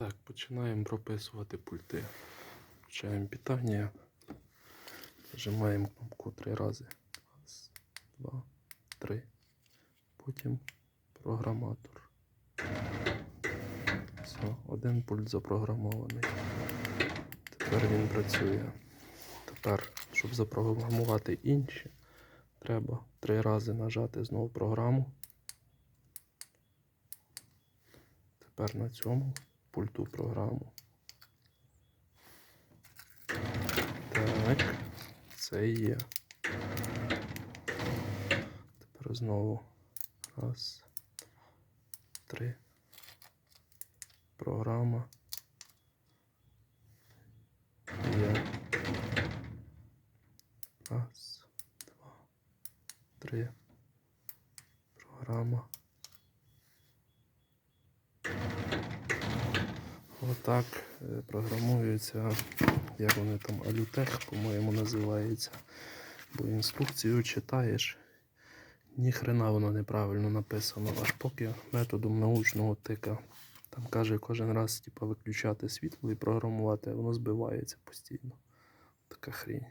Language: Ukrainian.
Так, починаємо прописувати пульти. Включаємо питання. Нажимаємо кнопку три рази. Раз, два, три. Потім програматор. Все, один пульт запрограмований. Тепер він працює. Тепер, щоб запрограмувати інші, треба три рази нажати знову програму. Тепер на цьому пульту програму. Так, це є. Тепер знову. Раз, три. Програма. Є. Раз, два, три. Програма. Отак програмуються, програмується, як вони там алютех, по-моєму, називається. Бо інструкцію читаєш, ні хрена воно неправильно написано, аж поки методом научного тика. Там каже кожен раз типу, виключати світло і програмувати, а воно збивається постійно. Така хрінь.